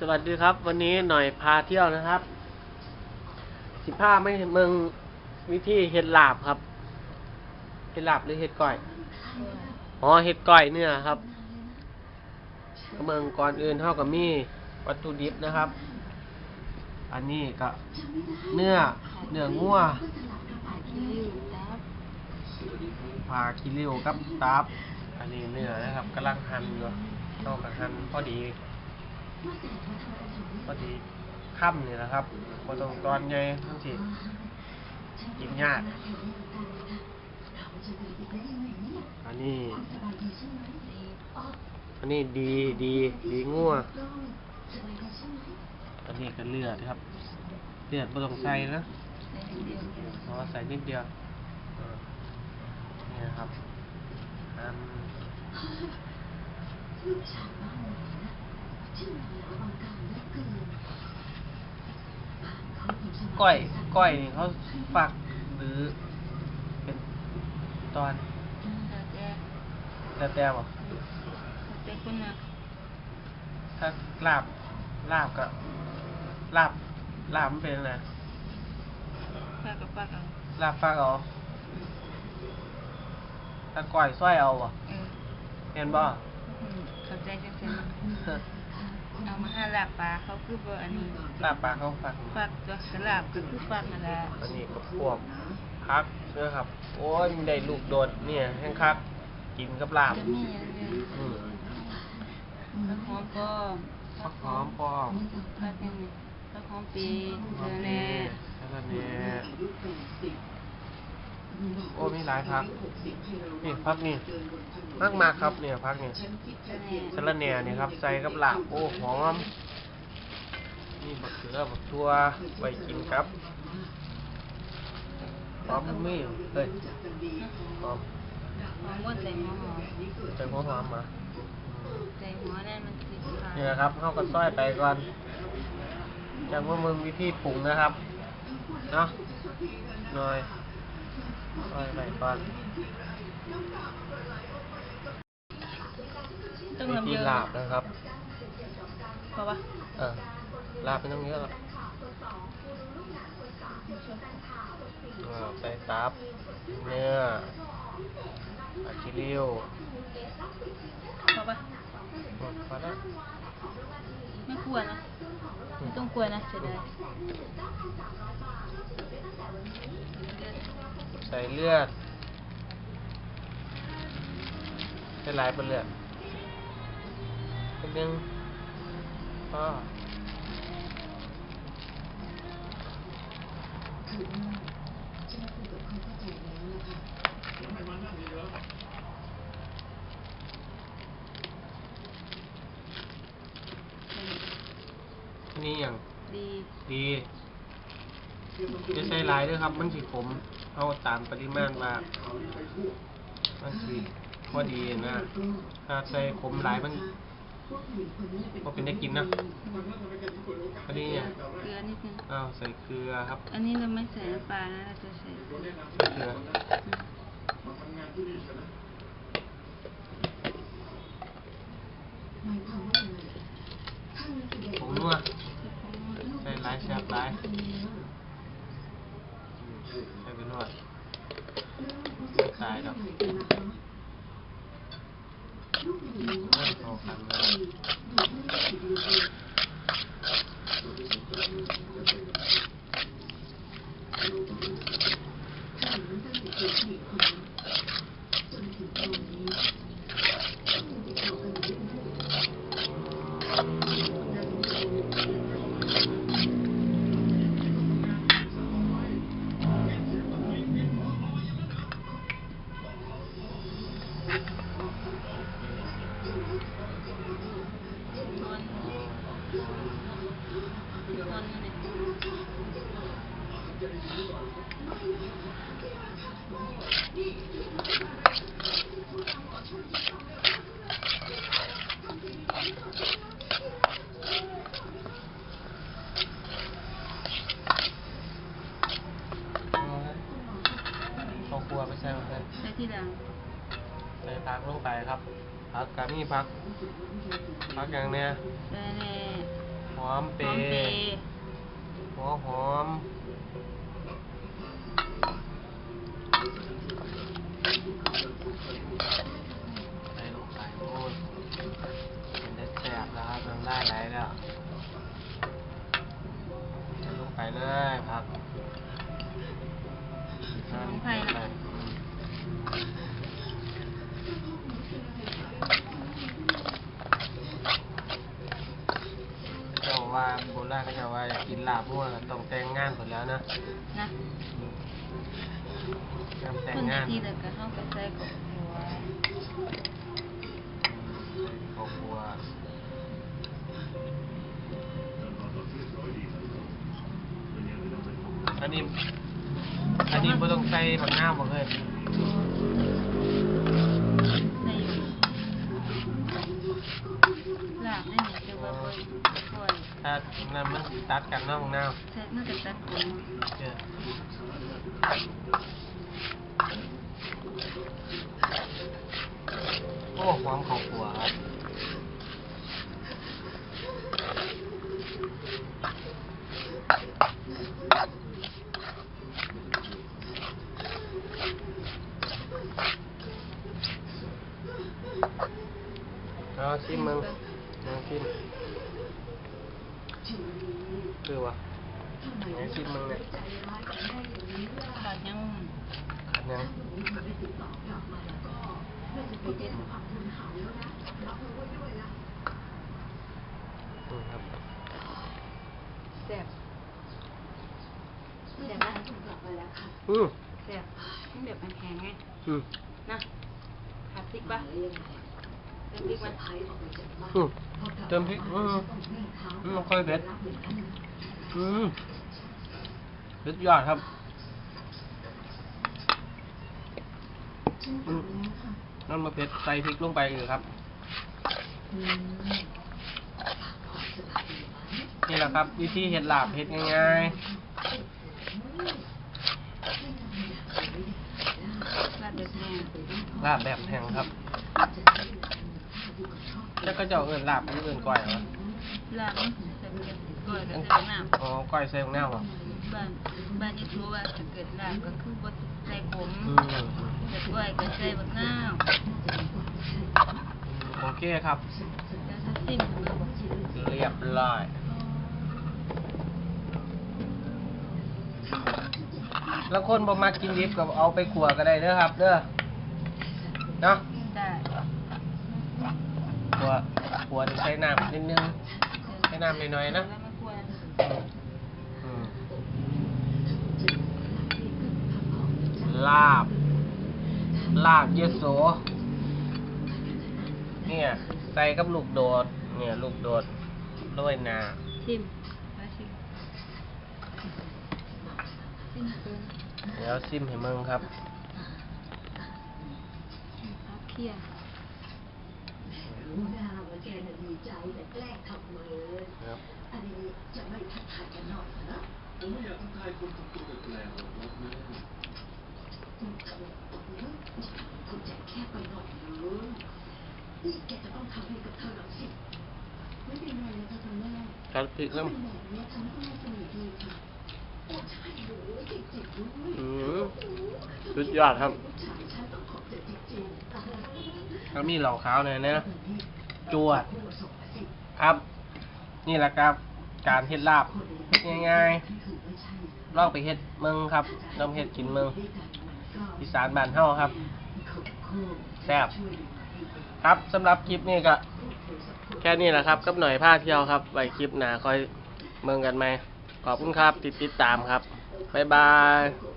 สวัสดีครับ วันนี้หน่อยพาเที่ยวนะครับ สิบผ้าไม่เมืองวิธีเห็ดลาบครับ เห็ดลาบหรือเห็ดก้อย อ๋อเห็ดก้อยเนื้อครับ เมืองก่อนอื่นเท่ากับมีวัตถุดิบนะครับ อันนี้ก็เนื้อเนื้องัวผาคิริวกับตับ อันนี้เนื้อนะครับกำลังหั่นอยู่เท่ากับหั่นพอดี พอดีค่ำนี่แหละครับพอต้องตอนใหญ่ทั้งทีกินยาก อันนี้ อันนี้ดีดีดีงัวอันนี้ก็เลือดครับ เลือดไม่ต้องใส่นะเราะว่าใส่นิดเดียวเนี่นะครับอัน ก้อยก้อยนี่เขาฝักหรือ เป็นตอนแล้วแต่บ่ถ้าลาบลาบกับลาบลาบมันเป็นไงลาบฟักเอาถ้าก้อยส้อยเอาบ่เห็นบ่ เข้าใจจังซั่นเนาะเอามาหาลาบปลาเขาคือบ่อันนี้ลาบปลาเขาฝักฟักตัวสลาบก็คือฟักนั่นแหละอันนี้ก็พวกพักนะครับ โอ้ยมันได้ลูกโดดเนี่ยแห้งคักกินกับลาบจะมีอันนี้อืมผักหอมก็พักหอมปอมผักอันนี้ผักหอมปีเดือแน่แล้วก็เนี่ย โอ้มีหลายพักนี่พักนี่มากมากๆครับเนี่ยพักนี่แน่สะระแหน่เนี่ยครับใส่กับลาบโอ้หอมนี่บักเขือบักทั่วไว้กินครับหอมมีเฮ้ยหอมหอมหมดใส่หัวหอมใส่หัวหอมมาใส่หัวนั่นมันสิขาดนี่นะครับเข้ากับซอยไปก่อนจากว่ามึงวิธีปรุงนะครับเนาะหน่อย ซอยไปก่อนต้องวิลำธีเยอะลาบนะครับ เพราะว่าเออลาบไม่ต้องเยอะหรอกอ่าใส่ตับ เนื้ออาคิริวเพราะว่าหมดพอแล้วไม่ควรนะไม่ต้องกลัวนะเสียดาย ใส่เลือดใส่หลายเป็นเลือดเป็นยังพ่อนี่อย่างดีดีจะใส่หลายด้วยครับ มันสิขม เอาตามปริมาณว่ามันสิพอดีนะ ถ้าใส่ขมหลายมันก็เป็นได้กินนะอันนี้เนี่ยเกลือนิดนึงอ้าวใส่เกลือครับ อันนี้เราไม่ใส่น้ำปลานะเราจะใส่เกลือใส่เกลือผงนัวใส่หลายแซ่บหลาย ใส่ไปนวดไม่ตายดอกเอาขันเลยเอา ไปครับผักกามีผักผักอย่างเนี้ยใส่แน่อหอมเปหอมเปย์หัวหอมใส่ลงไปโอ้ยมันได้แสบแล้วครับน้ำลายไหลแล้วใส่ลงไปเลยครับสมุนไพรนะ เจ้าว่าโบราณเขาเจะว่าอยากกินลาบมั่วก็ต้อง แต่งงานหมดแล้วนะนะเตรียมแต่งคนงานที่เด็กก็เข้าไปใส่กับหัวครอบครัวอันนี้ อันนี้ไม่ต้องใส่ผักหน้าหมดเลยใส่อยู่ลาบได้หนึ่งเดียวว่าบ่ค่อย ถ้านั่นมันตัดกันเนาะผักหน้าใช่น่าจะตัดผมเออโอ้หอมข้าวคั่วครับเอาชิมมึงลองชิม คือวะไหนชิมมึงเนี่ยขาดยังขัดยังอืมครับแซ่บแซ่บนะอืมแซ่บมันแบบแข็งๆไงอืมนะขาดพริกปะเติมพริกมัน อืมเติมพริกอืมมไม่ค่อยเผ็ดอืมเผ็ดยอดครับอืมน้ำมะเผ็ดใส่พริกลงไปอีกครับนี่แหละครับ วิธีเห็ดหลาบเห็ดง่ายลาดแบบแห้งๆลาบแบบแห้งครับ แล้วก็จะเอาเอื่นลาบอันอื่นก้อยเหรอลาบมันใส่เกลือก่อยกับใส่น้ำอ๋อก้อยใส่ของหน้าเหรอบ้านบ้านนี่รู้ว่าถ้าเกิดลาบก็คือบ่ใส่ขมอืมแต่ก้อยก็ใส่บักนาวโอเคครับแล้วถ้าซิมเบิ่งบ่เรียบร้อยแล้วคนบ่มากินดิบก็เอาไปขัวก็ได้เด้อครับ เด้อเนาะ ได้ขัวขัวใช้น้ำนิดนึงใช้น้ำหน่อยๆนะแล้วมันควรอืมลาบ ลาบเยโสเนี่ย ใส่กับลูกโดด เนี่ย ลูกโดดโรยหนาชิมมาชิมชิมเบิ่งเดี๋ยวซิมให้มึงครับเอาเคี่ยว รู้นะว่าแกน่ะดีใจแต่แกล้งทำไมเลยครับอันนี้จะไม่ทักทายกันหน่อยนะผมไม่อยากทักทายคนทำตัวแปลกๆหรอกนะแม่คุณทำแบบนี้คุณใจแค่ไปหน่อยเลยนี่แกจะต้องทำให้กับเธอหน่อยสิ ไม่เป็นไรนะคะคุณแม่กัดพริกเป็น้ำนแบบนี้ทำให้แม่สนิทดีค่ะโอ้ใช่เลยจริงๆด้วยอืมสุดยอดครับ ลูกชายฉันต้องขอบใจจริงๆอ่า แล้วมีเหล่าขาวหน่อยนะจวดผู้ส่งมาสิครับ นี่แหละครับ การเฮ็ดลาบเฮ็ดง่ายๆลองไปเฮ็ดเมืองครับลองเฮ็ดกินเมืองอีสานบ้านเฮาครับแซ่บครับสำหรับคลิปนี้ก็แค่นี้แหละครับกับหน่อยผ้าเที่ยวครับไว้คลิปหน้าคอยเมืองกันไหมขอบคุณครับ ติดติดตามครับ บ๊ายบายโอ้